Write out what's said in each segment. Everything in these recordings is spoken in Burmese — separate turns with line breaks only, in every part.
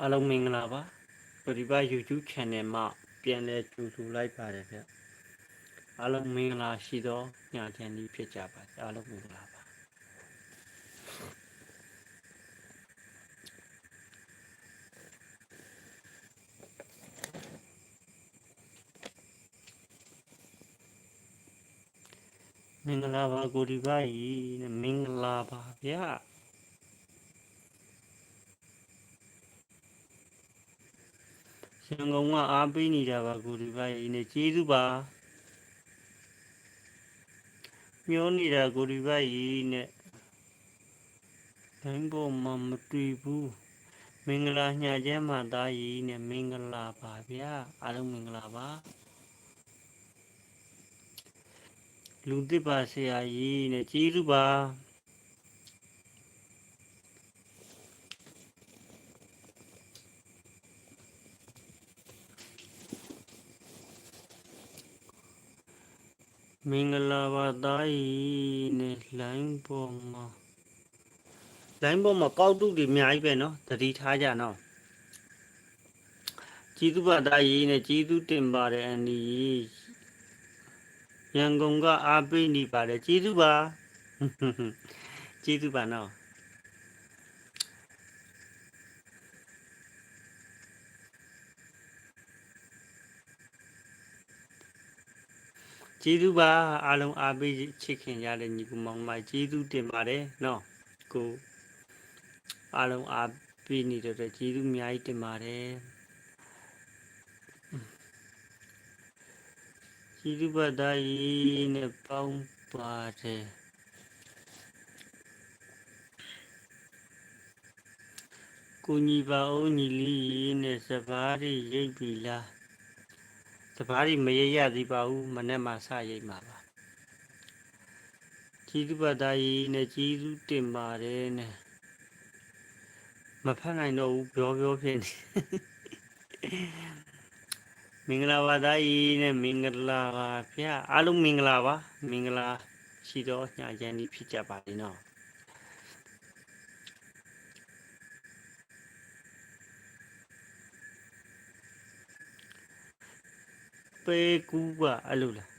အားလုံးမင်္ဂလာပါပရိပါ YouTube Channel မှာပြန်လဲကြိုဆိုလိုက်ပါတယ်ဗျအားလုံးမင်္ဂလာရှိသောညချမ်းကြီးဖြစ်ကြပါစေအားလုံးမင်္ဂလာပါမင်္ဂလာပါကိုဒီပါကြီးနဲ့မင်္ဂလာပါဗျာ ရန်ကုန်ကအားပေးနေတာပါကိုဒီပါရေးနေကျေးဇူးပါမျောနေတာကိုဒီပါရေးနဲ့တိုင်းပေါ်မှာမတွေ့ဘူးမင်္ဂလာညချမ်းမှသားရေးနဲ့မင်္ဂလာပါဗျာအားလုံးမင်္ဂလာပါလူသစ်ပါဆရာကြီးနဲ့ကျေးဇူးပါ မင်္ဂလာပါသားရေးနဲ့လိုင်းပေါ်မှာလိုင်းပေါ်မှာကောက်တုတွေအများကြီးပဲเนาะသတိထားကြနော်ကျေးဇူးပါသားရေးနဲ့ကျေးဇူးတင်ပါတယ်အန်ဒီရန်ကုန်ကအားပေးနေပါတယ်ကျေးဇူးပါကျေးဇူးပါနော် ကျေးဇူးပါအားလုံးအားပေးချစ်ခင်ကြတဲ့ညီကူမောင်မကျေးဇူးတင်ပါတယ်နော်ကိုအားလုံးအားပေးနေတဲ့အတွက်ကျေးဇူးအများကြီးတင်ပါတယ်ကျေးဇူးပါသားကြီးနဲ့ပေါင်းပါတယ်ကိုညီပါအောင်ညီလေးနဲ့စပါးရိရိပ်ပြီလား တပားကြီးမရရသေးပါဘူးမနဲ့မှစရိတ်မှာပါជីတုပတ္တကြီးနဲ့ជីစုတင်ပါတယ်နဲ့မဖတ်နိုင်တော့ဘူးပြောပြောဖြစ်နေမင်္ဂလာပါသားကြီးနဲ့မင်္ဂလာပါဗျာအားလုံးမင်္ဂလာပါမင်္ဂလာရှိတော့ညချမ်းဒီဖြစ်ကြပါလိမ့်နော် ပဲကူးကအဲ့လိုလား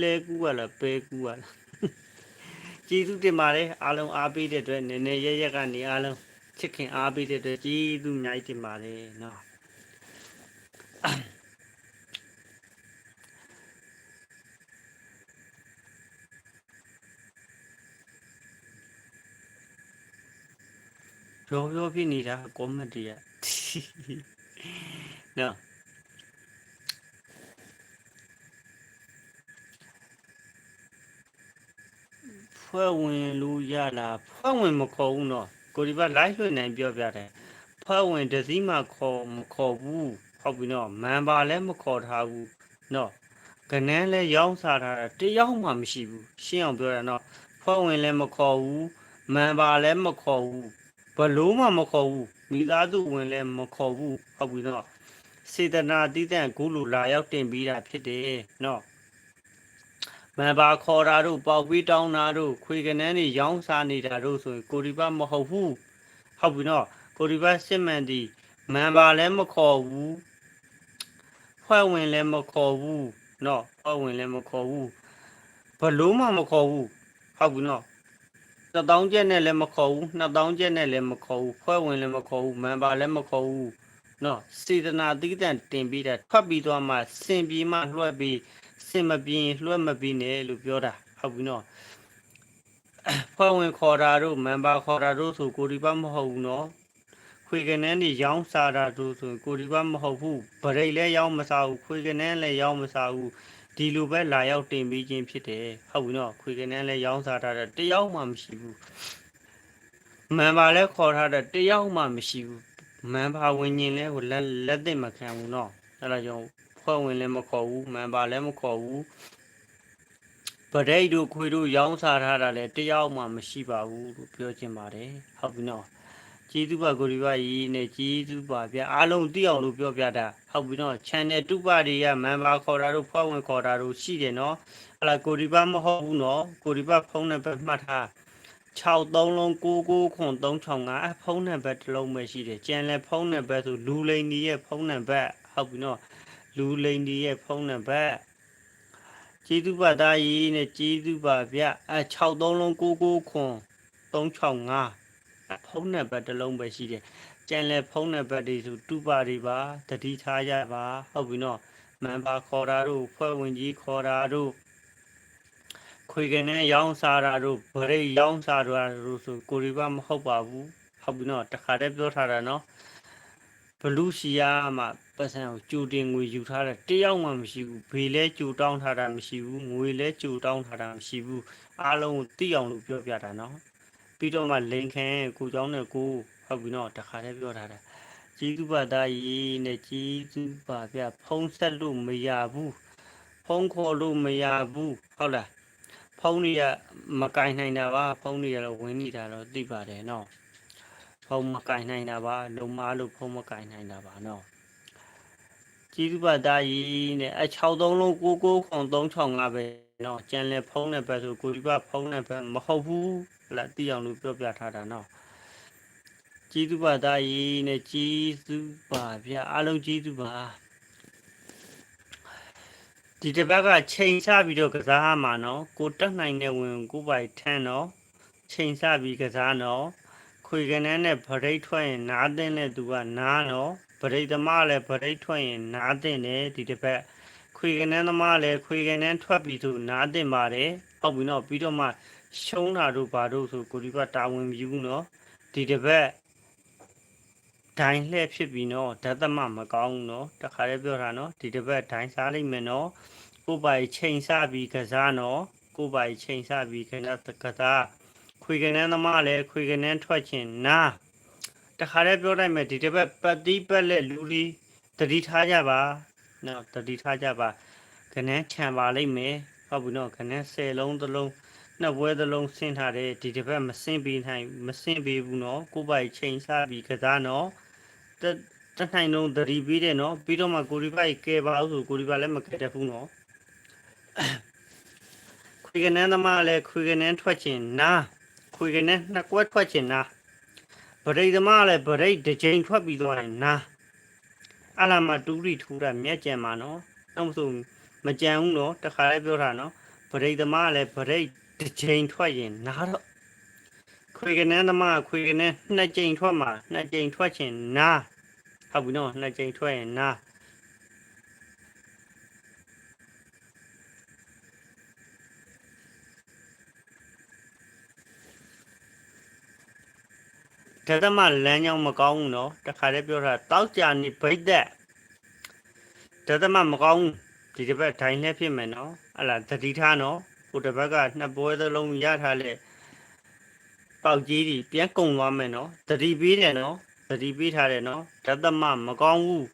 လှဲကူးကလားပဲကူးကလားကျေးဇူးတင်ပါတယ်အားလုံးအားပေးတဲ့အတွက်နည်းနည်းရရက်ကနေအားလုံးချစ်ခင်အားပေးတဲ့အတွက်ကျေးဇူးအများကြီးတင်ပါတယ်နော်ပြောပြောဖြစ်နေတာကောမတီးရနော် ဖွဲ့ဝင်လို့ရလားဖွဲ့ဝင်မခေါ်ဘူးနော်ကိုဒီဘက် live လွှင့်နိုင်ပြောပြတယ်ဖွဲ့ဝင်တစ်စည်းမှခေါ်မခေါ်ဘူးဟုတ်ပြီနော်မန်ပါလည်းမခေါ်ထားဘူးနော်ကနန်းလည်းရောင်းစားထားတာတယောက်မှမရှိဘူးရှင်းအောင်ပြောရနော်ဖွဲ့ဝင်လည်းမခေါ်ဘူးမန်ပါလည်းမခေါ်ဘူးဘလို့မှမခေါ်ဘူးမိသားစုဝင်လည်းမခေါ်ဘူးဟုတ်ပြီနော်စေတနာတည်တဲ့ဂုလိုလာရောက်တင်ပြီးတာဖြစ်တယ်နော် မန်ပါခေါ်တာတို့ပေါက်ပြီးတောင်းတာတို့ခွေကနန်းတွေရောင်းစားနေတာတို့ဆိုရင်ကိုဒီဘမဟုတ်ဘူးဟုတ်ပြီနော်ကိုဒီဘစစ်မှန်ဒီမန်ပါလည်းမခေါ်ဘူးဖွဲ့ဝင်လည်းမခေါ်ဘူးနော်ဖွဲ့ဝင်လည်းမခေါ်ဘူးဘလို့မှမခေါ်ဘူးဟုတ်ပြီနော်တစ်တောင်းကျက်နဲ့လည်းမခေါ်ဘူးနှစ်တောင်းကျက်နဲ့လည်းမခေါ်ဘူးဖွဲ့ဝင်လည်းမခေါ်ဘူးမန်ပါလည်းမခေါ်ဘူးနော်စေတနာတိတန်တင်ပြီးတာထွက်ပြီးသွားမှစင်ပြေမှလွှဲပြီး စင်မပြင်းလွှတ်မပြီးနဲ့လို့ပြောတာဟုတ်ပြီနော်ဖွဲ့ဝင်ခေါ်တာတို့မန်ပါခေါ်တာတို့ဆိုကိုဒီဘမဟုတ်ဘူးနော်ခွေကနန်းနေရောင်းစားတာတို့ဆိုကိုဒီဘမဟုတ်ဘူးဗရိတ်လည်းရောင်းမစားဘူးခွေကနန်းလည်းရောင်းမစားဘူးဒီလိုပဲလာရောက်တင်ပြီးခြင်းဖြစ်တယ်ဟုတ်ပြီနော်ခွေကနန်းလည်းရောင်းစားတာတယောက်မှမရှိဘူးမန်ပါလည်းခေါ်ထားတာတယောက်မှမရှိဘူးမန်ပါဝင်ရင်လည်းဟိုလက်လက်သိမခံဘူးနော်အဲ့ဒါကြောင့် ဖွဲ့ဝင်လည်းမခေါ်ဘူးမန်ပါလည်းမခေါ်ဘူးပဒိတ်တို့ခွေတို့ရောင်းစားထားတာလည်းတယောက်မှမရှိပါဘူးလို့ပြောချင်ပါတယ်ဟုတ်ပြီနော်ကျေးဇူးပါကိုရီပါကြီးနဲ့ကျေးဇူးပါဗျအားလုံးသိအောင်လို့ပြောပြတာဟုတ်ပြီနော် channel တူပါတွေကမန်ပါခေါ်တာတို့ဖွဲ့ဝင်ခေါ်တာတို့ရှိတယ်နော်ဟလာကိုရီပါမဟုတ်ဘူးနော်ကိုရီပါဖုန်းနံပါတ်မှတ်ထား6 3လုံး99ခွန်365အဖုံးနံပါတ်တစ်လုံးပဲရှိတယ်ကြံလဲဖုံးနံပါတ်ဆိုလူလိန်ဒီရဲ့ဖုံးနံပါတ်ဟုတ်ပြီနော် လူလိန်ဒီရဲ့ဖုံးနံပါတ်ကျေးဇူးပါသားကြီးနဲ့ကျေးဇူးပါဗျအဲ6 3လုံး99ခွန်365အဖုံးနံပါတ်တစ်လုံးပဲရှိတယ်ကြံလဲဖုံးနံပါတ်တွေဆိုတူပါတွေပါတတိထားကြပါဟုတ်ပြီနော်မန်ပါခေါ်တာတို့ဖွဲ့ဝင်ကြီးခေါ်တာတို့ခွေကနေရောင်းစားတာတို့ဗရိတ်ရောင်းစားတာတို့ဆိုကိုရီပါမဟုတ်ပါဘူးဟုတ်ပြီနော်တခါတည်းပြောထားတာနော်ဘလူးရှီယာမှာ ပတ်စံကိုကြိုတင်ငွေယူထားတယ်တယောက်မှမရှိဘူးဘေလဲကြိုတောင်းထားတာမရှိဘူးငွေလဲကြိုတောင်းထားတာမရှိဘူးအားလုံးကိုသိအောင်လို့ပြောပြတာနော်ပြီးတော့မှလိန်ခန်ကိုเจ้าနဲ့ကိုဟုတ်ပြီနော်တခါတည်းပြောထားတာကျေးဇူးပါသားကြီးနဲ့ကျေးဇူးပါဗျဖုံးဆက်လို့မရဘူးဖုံးခေါ်လို့မရဘူးဟုတ်လားဖုံးတွေကမကင်နိုင်တာပါဖုံးတွေကတော့ဝင်နေတာတော့သိပါတယ်နော်ဖုံးမကင်နိုင်တာပါလုံမားလို့ဖုံးမကင်နိုင်တာပါနော် ကျေးဇူးပါသားကြီးနဲ့အ63လုံး99ခွန်365ပဲနော်ကြံလဲဖုံးနဲ့ပဲဆိုကိုဒီပါဖုံးနဲ့ပဲမဟုတ်ဘူးလားသိအောင်လို့ပြောပြထားတာနော်ကျေးဇူးပါသားကြီးနဲ့ကျေးဇူးပါဗျအားလုံးကျေးဇူးပါဒီတစ်ပတ်ကချိန်ချပြီးတော့ကစားရမှာနော်ကိုတက်နိုင်တဲ့ဝင်ကိုပိုက်ထန်းနော်ချိန်ချပြီးကစားနော်ခွေကနန်းနဲ့ဗရိတ်ထွက်ရင်နားတဲ့နဲ့သူကနားနော် ဗရိတ်သမားလည်းဗရိတ်ထွက်ရင်နားတဲ့နဲ့ဒီတစ်ပတ်ခွေကနန်းသမားလည်းခွေကနန်းထွက်ပြီးသူနားတဲ့ပါတယ်ဟုတ်ပြီနော်ပြီးတော့မှရှုံးတာတို့ဘာတို့ဆိုကိုဒီကတာဝန်မယူဘူးနော်ဒီတစ်ပတ်ဒိုင်လှဲ့ဖြစ်ပြီးနော်ဓာတ်သမမကောင်းဘူးနော်တခါလေးပြောတာနော်ဒီတစ်ပတ်ဒိုင်စားလိုက်မယ်နော်ကိုပိုင်ချိန်ဆပြီးကစားနော်ကိုပိုင်ချိန်ဆပြီးခဏကစားခွေကနေသမားလည်းခွေကနေထွက်ချင်နာ တခါလေးပြောလိုက်မယ်ဒီတစ်ပတ်ပတ်တိပတ်လက်လူလီတတိထားကြပါနော်တတိထားကြပါခဏခြံပါလိမ့်မယ်ဟုတ်ဘူးနော်ခဏ10လုံးသလုံးနှစ်ပွဲသလုံးဆင်းထားတယ်ဒီတစ်ပတ်မဆင်းပေးနိုင်မဆင်းပေးဘူးနော်ကိုပိုင်ချိန်ဆပြီးကစားနော်တတနိုင်လုံးသတိပေးတယ်နော်ပြီးတော့မှကိုရီပိုက်ကဲပါလို့ဆိုကိုရီပါလည်းမကဲတတ်ဘူးနော်ခွေကနေသမားလည်းခွေကနေထွက်ချင်နာခွေကနေနှစ်ကွက်ထွက်ချင်နာဗ ရိတ်သမားလည်းဗရိတ်တစ်ချိန်ထွက်ပြီးသွားရင်နာအလာမတူရီထူတာမြက်ကြံမှာနော်တော့မဆိုမကြံဘူးနော်တခါလည်းပြောတာနော်ဗရိတ်သမားလည်းဗရိတ်တစ်ချိန်ထွက်ရင်နာတော့ခွေကနေသမားခွေကနေနှစ်ချိန်ထွက်မှာနှစ်ချိန်ထွက်ချင်နာဟုတ်ပြီနော်နှစ်ချိန်ထွက်ရင်နာ ဓာတ်မလမ်းကြောင်းမကောင်းဘူးနော်တခါတည်းပြောတာတောက်ကြနေဗိတ်သက်ဓာတ်မမကောင်းဒီတစ်ပတ်ဒိုင်နဲ့ဖြစ်မယ်နော်ဟလာသတိထားနော်ဟိုတစ်ပတ်ကနှစ်ပွဲသလုံးရထားလေပေါက်ကြီးကြီးပြန်ကုံသွားမယ်နော်သတိပေးတယ်နော်သတိပေးထားတယ်နော်ဓာတ်မမကောင်းဘူး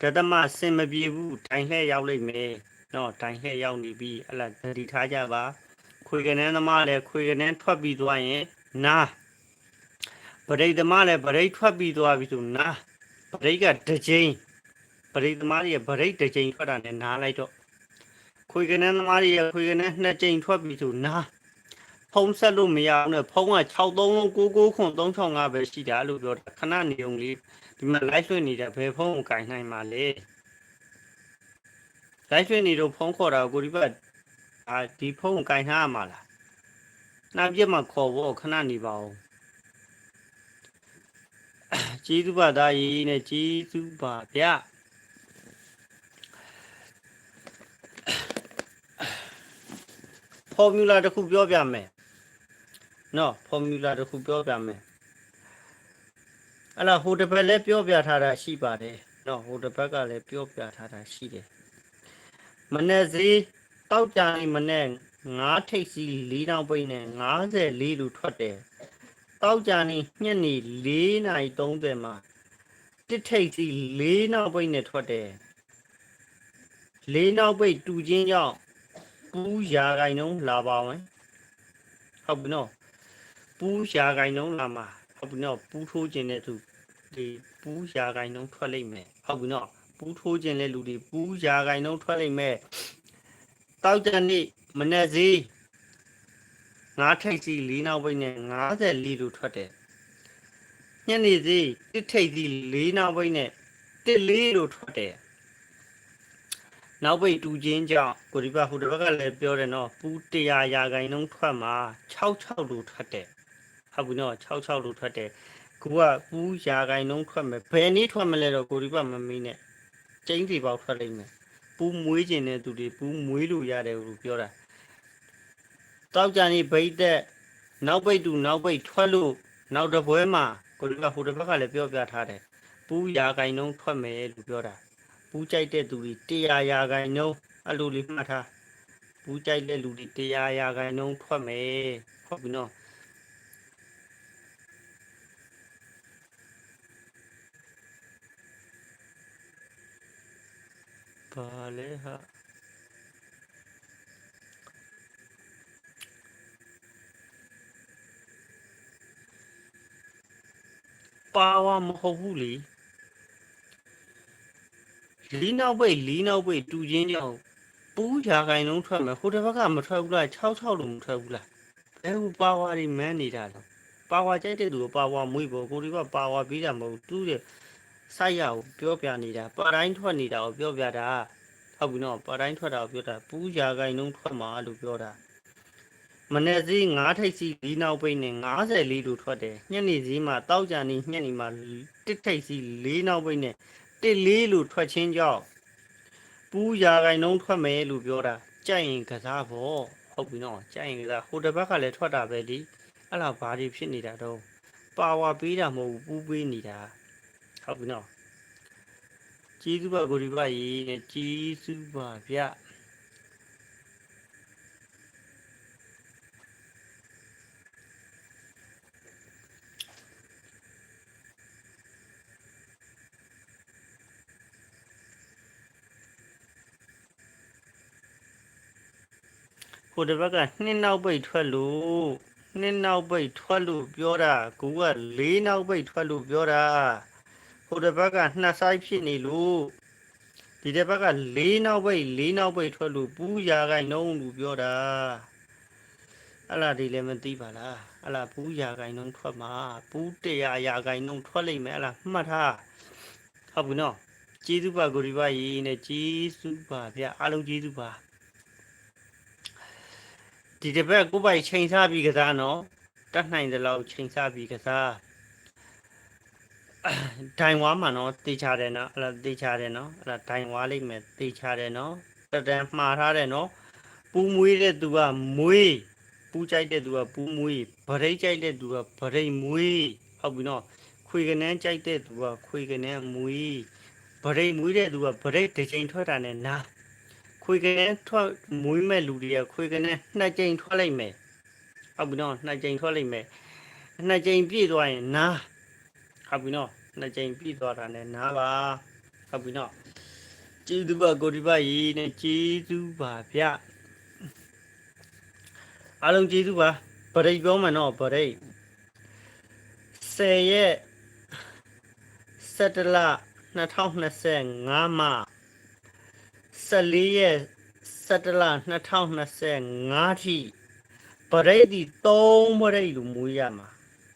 ဓာတ်မစင်မပြေဘူးဒိုင်လှဲ့ရောက်လိမ့်မယ်နော်ဒိုင်လှဲ့ရောက်နေပြီဟလာသတိထားကြပါခွေကနေသမားလည်းခွေကနေထွက်ပြီးသွားရင်နား ပရိသမားလည်းဗရိတ်ထွက်ပြီးသွားပြီဆိုနာဗရိတ်ကတစ်ချိန်ပရိသမားကြီးဗရိတ်တစ်ချိန်ထွက်တာနဲ့နားလိုက်တော့ခွေကနေသမားကြီးခွေကနေနှစ်ချိန်ထွက်ပြီးဆိုနာဖုံးဆက်လို့မရအောင်နဲ့ဖုံးက63လုံး99ခွန်365ပဲရှိတာလို့ပြောတာခဏနေုံလေးဒီမှာ live လွှင့်နေတဲ့ဘယ်ဖုံးကိုကင်နိုင်မှာလဲ live လွှင့်နေတော့ဖုံးခေါ်တာကိုဒီဘက်အာဒီဖုံးကိုကင်ထားရမှာလားနောက်ပြက်မှာခေါ်ဖို့ခဏနေပါဦး ကျေးဇူးပါသားကြီးနဲ့ကျေးဇူးပါဗျဖော်မြူလာတစ်ခုပြောပြမယ်နော်ဖော်မြူလာတစ်ခုပြောပြမယ်အဲ့လားဟိုတစ်ဘက်လည်းပြောပြထားတာရှိပါတယ်နော်ဟိုတစ်ဘက်ကလည်းပြောပြထားတာရှိတယ်မနေ့စီတောက်ကြနေမနေ့ငါးထိပ်စီ၄တောင်ပိတ်နဲ့54လူထွက်တယ် တောက်ကြနေညနေ4နာရီ30မှာတစ်ထိပ်စီ4နောက်ပိတ်နဲ့ထွက်တယ်4နောက်ပိတ်တူချင်းကြောင့်ပူးရာဂိုင်နှုံးလာပါဝင်ဟုတ်ပြီနော်ပူးရာဂိုင်နှုံးလာမှာဟုတ်ပြီနော်ပူးထိုးခြင်းတဲ့သူဒီပူးရာဂိုင်နှုံးထွက်လိမ့်မယ်ဟုတ်ပြီနော်ပူးထိုးခြင်းတဲ့လူတွေပူးရာဂိုင်နှုံးထွက်လိမ့်မယ်တောက်ကြနေမနေ့စီ ငါးထိပ်စီ၄နောက်ပိတ်နဲ့54လို့ထွက်တယ်ညနေစီတစ်ထိပ်စီ၄နောက်ပိတ်နဲ့တစ်လေးလို့ထွက်တယ်နောက်ပိတ်တူချင်းကြောင့်ကိုဒီဘဟိုတစ်ဘက်ကလည်းပြောတယ်နော်ပူ100ရာခိုင်နှုန်းထွက်မှာ66လို့ထွက်တယ်ဟုတ်ပြီနော်66လို့ထွက်တယ်ကိုကပူရာခိုင်နှုန်းထွက်မယ်ဘယ်နည်းထွက်မလဲတော့ကိုဒီဘမမီးနဲ့ကျင်းစီပေါက်ထွက်လိမ့်မယ်ပူမွေးခြင်းတဲ့သူတွေပူမွေးလို့ရတယ်လို့ပြောတာ တောက်ကြနေဗိတ်သက်နောက်ပိတ်တူနောက်ပိတ်ထွက်လို့နောက်တစ်ပွဲမှာကိုဒီဘဟိုတစ်ဘက်ကလည်းပြောပြထားတယ်ပူရာခိုင်နှုန်းထွက်မယ်လို့ပြောတာပူကြိုက်တဲ့သူတွေ100ရာခိုင်နှုန်းအဲ့လိုလေးမှတ်ထားပူကြိုက်တဲ့လူတွေ100ရာခိုင်နှုန်းထွက်မယ်ဟုတ်ပြီနော်ဘာလဲဟာ ပါဝါမဟုတ်ဘူးလေလီနောက်ပိတ်လီနောက်ပိတ်တူချင်းကြောင့်ပူးရာခိုင်လုံးထွက်မယ်ဟိုတစ်ဘက်ကမထွက်ဘူးလား66လုံးမထွက်ဘူးလားဘယ်ဟိုပါဝါတွေမန်းနေတာလဲပါဝါကြိုက်တဲ့သူကပါဝါမွေးပေါ်ကိုဒီကပါဝါပြီးတာမဟုတ်သူ့ရဲ့စိုက်ရကိုပြောပြနေတာပါတိုင်းထွက်နေတာကိုပြောပြတာဟုတ်ပြီနော်ပါတိုင်းထွက်တာကိုပြောတာပူးရာခိုင်နှုန်းထွက်မှာလို့ပြောတာ မနေ့စီ9ထိပ်စီ၄နောက်ပိတ်နဲ့54လို့ထွက်တယ်ညနေစီမှာတောက်ကြနေညနေမှာတစ်ထိပ်စီ၄နောက်ပိတ်နဲ့တစ်လေးလို့ထွက်ချင်းကြောင့်ပူးရာခိုင်နှုန်းထွက်မယ်လို့ပြောတာကြိုက်ရင်ကစားဖို့ဟုတ်ပြီနော်ကြိုက်ရင်ကစားဟိုတစ်ဘက်ကလည်းထွက်တာပဲဒီအဲ့လားဘာတွေဖြစ်နေတာတော့ပါဝါပေးတာမဟုတ်ဘူးပူးပေးနေတာဟုတ်ပြီနော်ကျေးဇူးပါကိုဒီပါရေးနဲ့ကျေးဇူးပါဗျ ဟိုတစ်ဘက်ကနှစ်နောက်ပိတ်ထွက်လို့နှစ်နောက်ပိတ်ထွက်လို့ပြောတာကူကလေးနောက်ပိတ်ထွက်လို့ပြောတာဟိုတစ်ဘက်ကနှစ်ဆိုင်ဖြစ်နေလို့ဒီတစ်ဘက်ကလေးနောက်ပိတ်လေးနောက်ပိတ်ထွက်လို့ပူးရာခိုင်နှုံးလို့ပြောတာအဲ့လားဒီလည်းမသိပါလားအဲ့လားပူးရာခိုင်နှုံးထွက်မှာပူး100ရာခိုင်နှုံးထွက်လိမ့်မယ်အဲ့လားမှတ်ထားဟုတ်ပြီနော်ကျေးဇူးပါကိုဒီပါရေးနဲ့ကျေးဇူးပါဗျအားလုံးကျေးဇူးပါ ဒီတစ်ဘက်ကိုယ်ပိုက်ချိန်စားပြီးကစားနော်တတ်နိုင်တဲ့လောက်ချိန်စားပြီးကစားဒိုင်ဝါမှာနော်တေချတယ်နော်အဲ့ဒါတေချတယ်နော်အဲ့ဒါဒိုင်ဝါလိမ့်မယ်တေချတယ်နော်တက်တန်မှားထားတယ်နော်ပူမွေးတဲ့သူကမွေးပူကြိုက်တဲ့သူကပူမွေးဗရိတ်ကြိုက်တဲ့သူကဗရိတ်မွေးဟုတ်ပြီနော်ခွေကနန်းကြိုက်တဲ့သူကခွေကနန်းမွေးဗရိတ်မွေးတဲ့သူကဗရိတ်တစ်ချိန်ထွက်တာနဲ့နာ ခွေကနန်းထွက်မွေးမဲ့လူတွေကခွေကနန်းနှစ်ချိန်ထွက်လိုက်မယ်ဟုတ်ပြီနော်နှစ်ချိန်ထွက်လိုက်မယ်နှစ်ချိန်ပြည့်သွားရင်နာဟုတ်ပြီနော်နှစ်ကြိမ်ပြီးသွားတာနဲ့နားပါဟုတ်ပြီနော်ကျေးဇူးပါကိုဒီပါရေးနဲ့ကျေးဇူးပါဗျအားလုံးကျေးဇူးပါပရိတ်ပြောမယ်နော်ပရိတ်10ရက်17လ2025မှာ 14ရက်17လ2025ထိပရိတ်ဒီ3ပရိတ်လို့မွေးရမှာ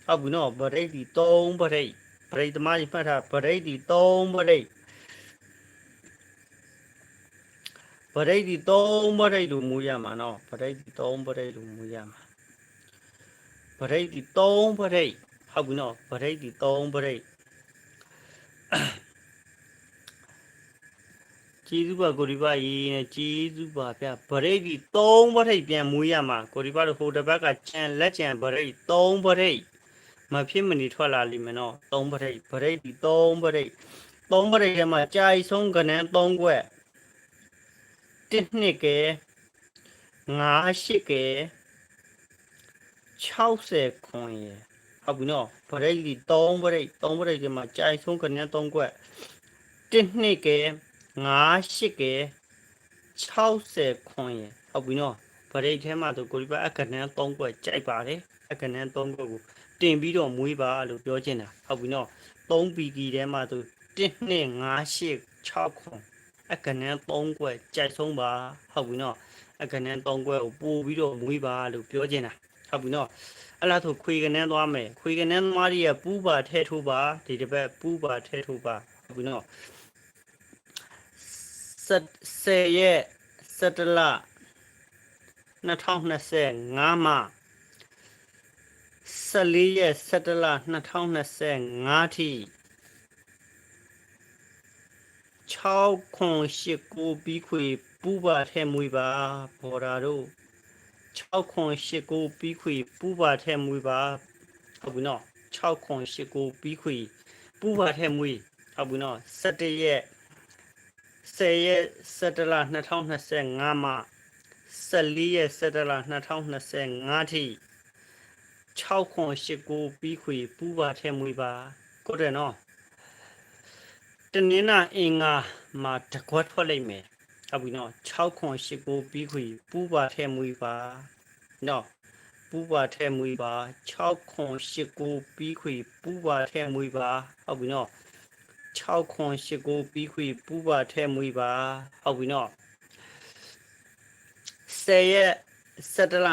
ဟုတ်ပြီနော်ပရိတ်ဒီ3ပရိတ်ပရိတ်သမားကြီးမှတ်ထားပရိတ်ဒီ3ပရိတ်ပရိတ်ဒီ3ပရိတ်လို့မူရမှာနော်ပရိတ်ဒီ3ပရိတ်လို့မူရမှာပရိတ်ဒီ3ပရိတ်ဟုတ်ပြီနော်ပရိတ်ဒီ3ပရိတ် ကျေးဇူးပါကိုဒီပါရေးနဲ့ကျေးဇူးပါဗျပရိတ်ဒီ3ပရိတ်ပြန်မူရမှာကိုဒီပါတို့ဟိုတစ်ဘက်ကကြံလက်ကြံပရိတ်3ပရိတ်မဖြစ်မနေထွက်လာလိမ့်မယ်နော်၃ပရိတ်ပရိတ်ဒီ၃ပရိတ်၃ပရိတ်ထဲမှာကြာဤဆုံးကနန်း၃ခွက်တစ်နှစ်ကဲ၅ရှစ်ကဲ60ခွန်ရယ်ဟုတ်ပြီနော်ပရိတ်ဒီ၃ပရိတ်၃ပရိတ်ထဲမှာကြာဤဆုံးကနန်း၃ခွက်တစ်နှစ်ကဲ ၅ရှစ်ကဲ60ခွန်ရယ်ဟုတ်ပြီနော်ပရိတ်ထဲမှာဆိုကိုဒီဘက်အကနန်း၃ခွက်ကြိုက်ပါတယ်အကနန်း၃ခွက်ကိုတင်ပြီးတော့မွေးပါလို့ပြောချင်တာဟုတ်ပြီနော်3 PG ထဲမှာဆို1 2 5 8 6ခွန်အကနန်း3ခွက်ကြိုက်ဆုံးပါဟုတ်ပြီနော်အကနန်း3ခွက်ကိုပို့ပြီးတော့မွေးပါလို့ပြောချင်တာဟဟုတ်ပြီနော်အဲ့လားဆိုခွေကနေသွားမယ်ခွေကနေသမားကြီးကပူးပါထဲထိုးပါဒီတစ်ပတ်ပူးပါထဲထိုးပါဟုတ်ပြီနော် ဆက်ဆယ်ရက်စက်တလ2025မှာ14ရက်စက်တလ2025ထိ6ခွန်8ကိုပြီးခွေပူးပါထဲမွေးပါဘော်ဒါတို့6ခွန်8ကိုပြီးခွေပူးပါထဲမွေးပါဟုတ်ပြီနော်6ခွန်8ကိုပြီးခွေပူးပါထဲမွေးဟုတ်ပြီနော်17ရက် 10ရက်17လ2025မှာ14ရက်17လ2025ထိ6ခွန်8ကိုပြီးခွေပူးပါထဲမွေးပါကိုတယ်နော်တနင်္လာအင်္ဂါမှာတကွက်ထွက်လိုက်မယ်ဟုတ်ပြီနော်6ခွန်8ကိုပြီးခွေပူးပါထဲမွေးပါနော်ပူးပါထဲမွေးပါ6ခွန်8ကိုပြီးခွေပူးပါထဲမွေးပါဟုတ်ပြီနော် 6ခွန်8ကိုပြီးခွေပူးပါထဲမွေးပါဟုတ်ပြီနော်10ရက်17လ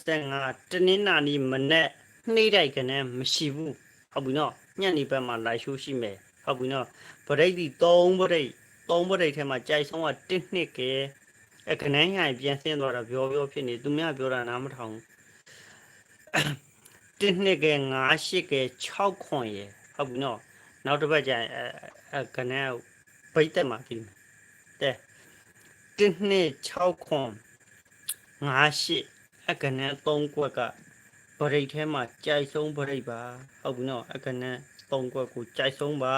2025တနင်္လာနေ့မနေ့နှိမ့်တိုက်ကနဲ့မရှိဘူးဟုတ်ပြီနော်ညနေဘက်မှာလာရှိုးရှိမယ်ဟုတ်ပြီနော်ဗရိတ်ဒီ3ဗရိတ်3ဗရိတ်ထဲမှာကြိုက်ဆုံးက1နှစ်ကဲအခနန်းဟိုင်ပြန်ဆင်းသွားတာပြောပြောဖြစ်နေသူများပြောတာနားမထောင်1နှစ်ကဲ9 8ကဲ6ခွန်ရယ်ဟုတ်ပြီနော် နောက်တစ်ပတ်ကျရင်အခနန်းဗိတ်တက်မှာပြီတဲ့1နှစ်6ခွန်9 8အခနန်း3ကွက်ကဗရိတ်ထဲမှာကြိုက်ဆုံးဗရိတ်ပါဟုတ်ပြီနော်အခနန်း3ကွက်ကိုကြိုက်ဆုံးပါ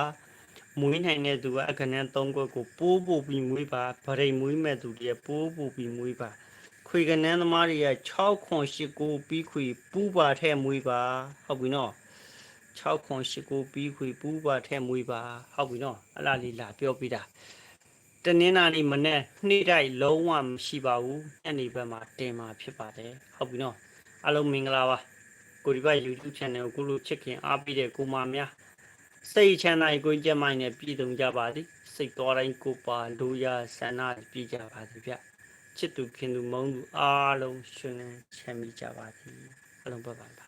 မွေးနိုင်တဲ့သူကအခနန်း3ကွက်ကိုပိုးပို့ပြီးမွေးပါဗရိတ်မွေးမဲ့သူတွေပိုးပို့ပြီးမွေးပါခွေကနန်းသမားတွေက6ခွန်8ကိုပြီးခွေပူးပါထဲမွေးပါဟုတ်ပြီနော် 6ခွန်8ကိုပြီးခွေပူးပါထဲမွေးပါဟုတ်ပြီနော်အလားလေးလာပြောပြတာတနင်္လာနေ့မနေ့နေ့တိုင်းလုံးဝမရှိပါဘူးညနေဘက်မှာတင်มาဖြစ်ပါတယ်ဟုတ်ပြီနော်အားလုံးမင်္ဂလာပါကိုဒီဘက် YouTube channel ကိုခုလိုချစ်ခင်အားပေးတဲ့ကိုမများစိတ်ချမ်းသာကိုကြက်မိုင်းနဲ့ပြည်သူကြပါသည်စိတ်တော်တိုင်းကိုပါလူရဆန္ဒပြည့်ကြပါသည်ဗျချစ်သူခင်သူမုန်းသူအားလုံးရှင်လန်းချမ်းမြေ့ကြပါသည်အားလုံးပတ်ပါပါ